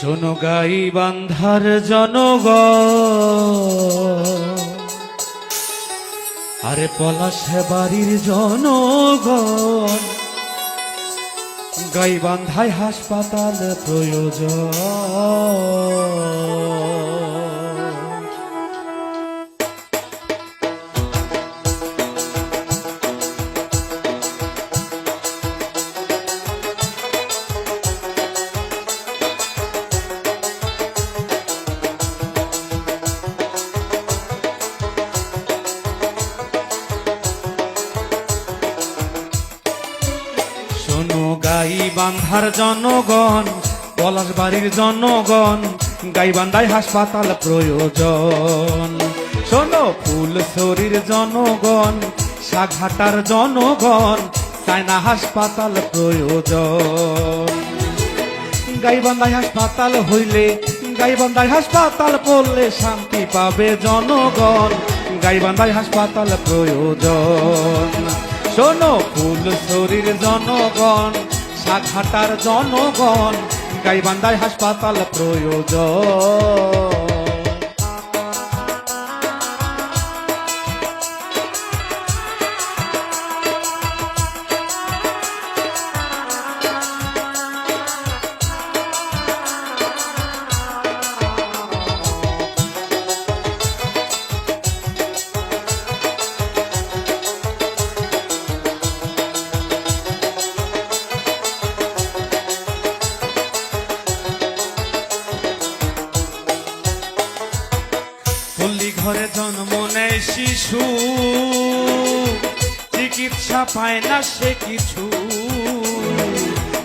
শোনো গাই বান্ধার জনগ আরে পলাশ বাড়ির জনগণ। গাই বান্ধায় হাসপাতাল প্রয়োজন। গাই বান্ধার জনগণ পলাশ বাড়ির জনগণ গাই বান্ধায় হাসপাতাল প্রয়োজন। শোনো ফুল শরীর জনগণ, সাঘাটার জনগণ চায়না হাসপাতাল প্রয়োজন। গাইবান্ধায় হাসপাতাল হইলে, গাইবান্ধায় হাসপাতাল পড়লে শান্তি পাবে জনগণ, গাইবান্ধায় হাসপাতাল প্রয়োজন। শোনো ফুল শরীর জনগণ সাঘাটার জনগণ গাইবান্ধায় হাসপাতাল প্রয়োজন। ঘরে জন্ম নেয় শিশু। চিকিৎসা পায় না সে কিছু।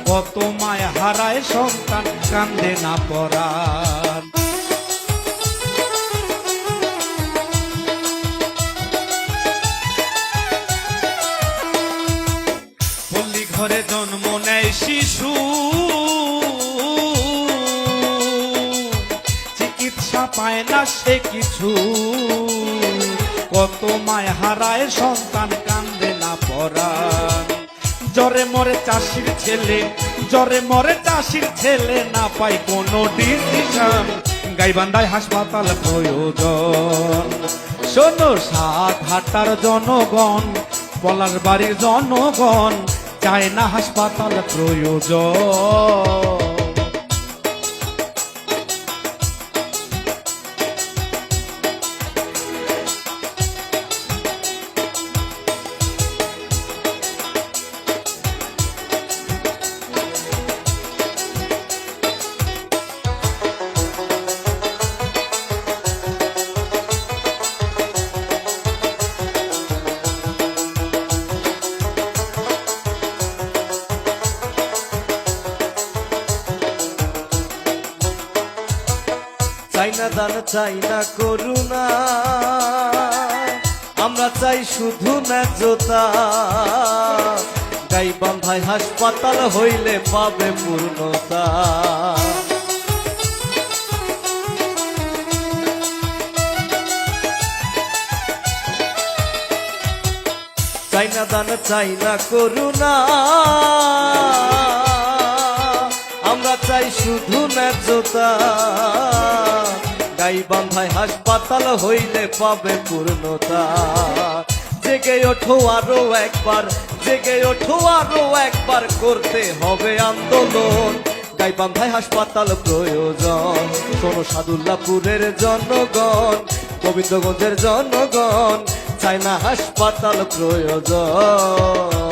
কত মায় হারায় সন্তান, কান্দে না পরাণ সে কিছু। কত মায় হারায় সন্তান কান্দে না পরাণ। জরে মরে চাষির ছেলে জরে মরে চাষির ছেলে না পায় কোনো ডিসিশন গাইবান্ধায় হাসপাতাল প্রয়োজন। শোনো সাত হাটার জনগণ পলার বাড়ির জনগণ চায় না হাসপাতাল প্রয়োজন। না দান চাই না করুণা। আমরা চাই শুধু ন্যায্যতা। গাই বান্ধায় হাসপাতাল হইলে পাবে পূর্ণতা। চাই না দান, চাই না করুণা। আমরা চাই শুধু ন্যায্যতা। গাই বান্ধায় হাসপাতাল হইলে পাবে পূর্ণতা। জেগে ওঠো আরও একবার, জেগে ওঠো আরও একবার, করতে হবে আন্দোলন। গাই বান্ধায় হাসপাতাল প্রয়োজন, শোনো সাদুল্লাপুরের জনগণ, গোবিন্দগঞ্জের জনগণ চাই না হাসপাতাল প্রয়োজন।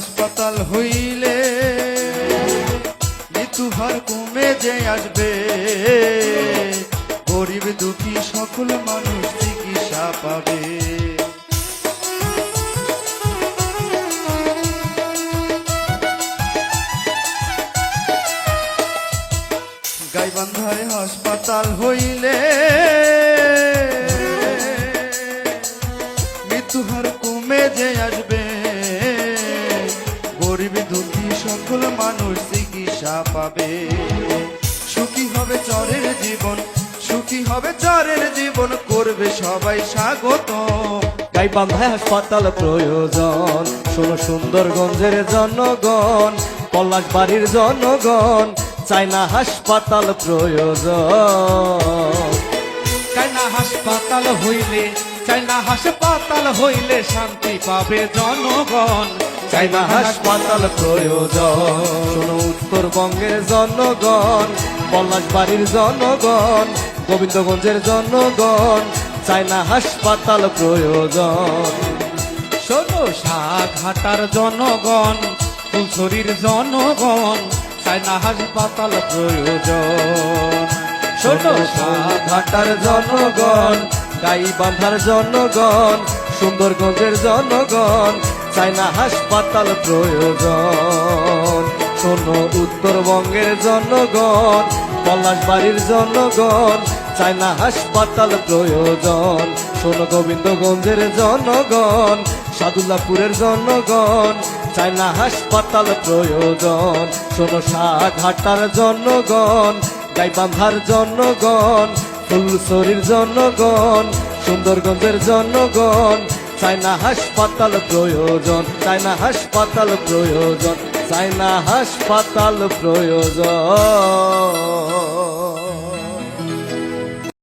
হাসপাতাল হইলে মৃত্যু হার কমে যে আসবে। গরিব দুঃখী সকল মানুষ চিকিৎসা পাবে। পাবে। সুখী হবে চরের জীবন, সুখী হবে চরের জীবন, করবে সবাই স্বাগত। গাইবান্ধায় হাসপাতাল প্রয়োজন, শোনো সুন্দরগঞ্জের জনগণ পলাশ বাড়ির জনগণ চাইনা হাসপাতাল প্রয়োজন। চাইনা হাসপাতাল হইলে চাইনা হাসপাতাল হইলে শান্তি পাবে জনগণ। চাইনা হাসপাতাল প্রয়োজন উত্তরবঙ্গের জনগণ পলাশ বাড়ির জনগণ, গোবিন্দগঞ্জের জনগণ চাইনা হাসপাতাল প্রয়োজন। শোনো ঘাটার জনগণ, ফুলছড়ির জনগণ চাইনা হাসপাতাল প্রয়োজন। শোনো ঘাটার জনগণ, গাই বাঁধার জনগণ, সুন্দরগঞ্জের জনগণ চাইনা হাসপাতাল প্রয়োজন। শোনো উত্তরবঙ্গের জনগণ, পলাশবাড়ির জনগণ চাইনা হাসপাতাল প্রয়োজন। শোনো গোবিন্দগঞ্জের জনগণ, সাদুল্লাপুরের জনগণ চাইনা হাসপাতাল প্রয়োজন। শোনো ঘাটার জনগণ, গাইবান্ধার জনগণ ফুলসরির জনগণ, সুন্দরগঞ্জের জনগণ চাইনা হাসপাতাল প্রয়োজন চাইনা হাসপাতাল প্রয়োজন। চাইনা হাসপাতাল প্রয়োজন।